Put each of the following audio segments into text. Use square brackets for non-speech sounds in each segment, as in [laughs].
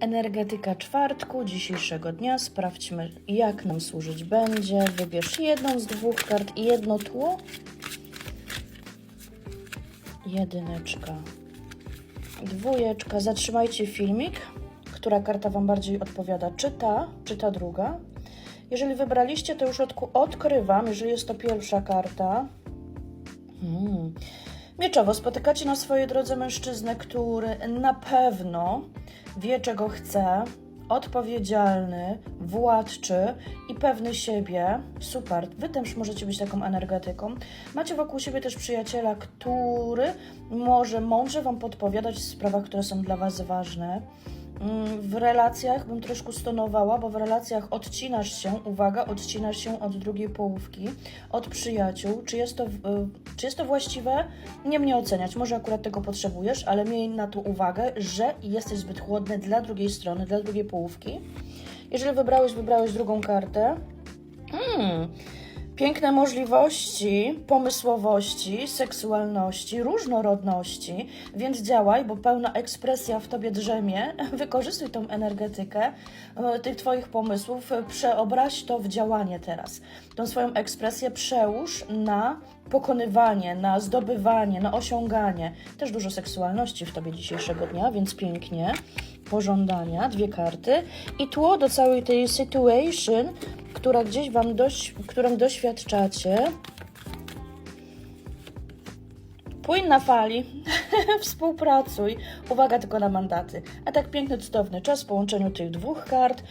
Energetyka czwartku dzisiejszego dnia. Sprawdźmy, jak nam służyć będzie. Wybierz jedną z dwóch kart i jedno tło. Jedyneczka. Dwójeczka. Zatrzymajcie filmik. Która karta Wam bardziej odpowiada? Czy ta, czy ta druga? Jeżeli wybraliście, to już odkrywam, jeżeli jest to pierwsza karta. Hmm. Mieczowo spotykacie na swojej drodze mężczyznę, który na pewno wie, czego chce, odpowiedzialny, władczy i pewny siebie. Super. Wy też możecie być taką energetyką. Macie wokół siebie też przyjaciela, który może mądrze Wam podpowiadać w sprawach, które są dla Was ważne. Mm, W relacjach bym troszkę stonowała, bo w relacjach odcinasz się, uwaga, odcinasz się od drugiej połówki, od przyjaciół. Czy jest to, y, czy jest to właściwe? Nie mnie oceniać, może akurat tego potrzebujesz, ale miej na to uwagę, że jesteś zbyt chłodny dla drugiej strony, dla drugiej połówki. Jeżeli wybrałeś, wybrałeś drugą kartę. Hmm. Piękne możliwości, pomysłowości, seksualności, różnorodności, więc działaj, bo pełna ekspresja w tobie drzemie. [laughs] Wykorzystuj tą energetykę e, tych twoich pomysłów, przeobraź to w działanie teraz. Tą swoją ekspresję przełóż na pokonywanie, na zdobywanie, na osiąganie. Też dużo seksualności w tobie dzisiejszego dnia, więc pięknie. Pożądania, dwie karty i tło do całej tej situation, która gdzieś wam dość, którą doświadczacie. Płyń na fali, [laughs] współpracuj. Uwaga tylko na mandaty. A tak piękny, cudowny czas w połączeniu tych dwóch kart.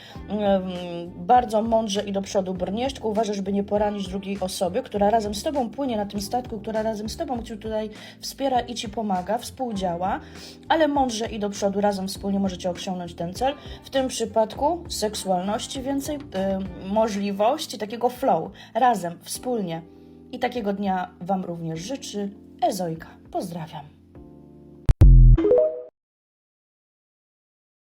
Bardzo mądrze i do przodu brniesz, tylko uważaj, żeby nie poranić drugiej osoby, która razem z tobą płynie na tym statku, która razem z tobą cię tutaj wspiera i ci pomaga, współdziała, ale mądrze i do przodu razem wspólnie możecie osiągnąć ten cel. W tym przypadku seksualności więcej, ym, możliwości, takiego flow. Razem, wspólnie. I takiego dnia Wam również życzy Ezojka. Pozdrawiam.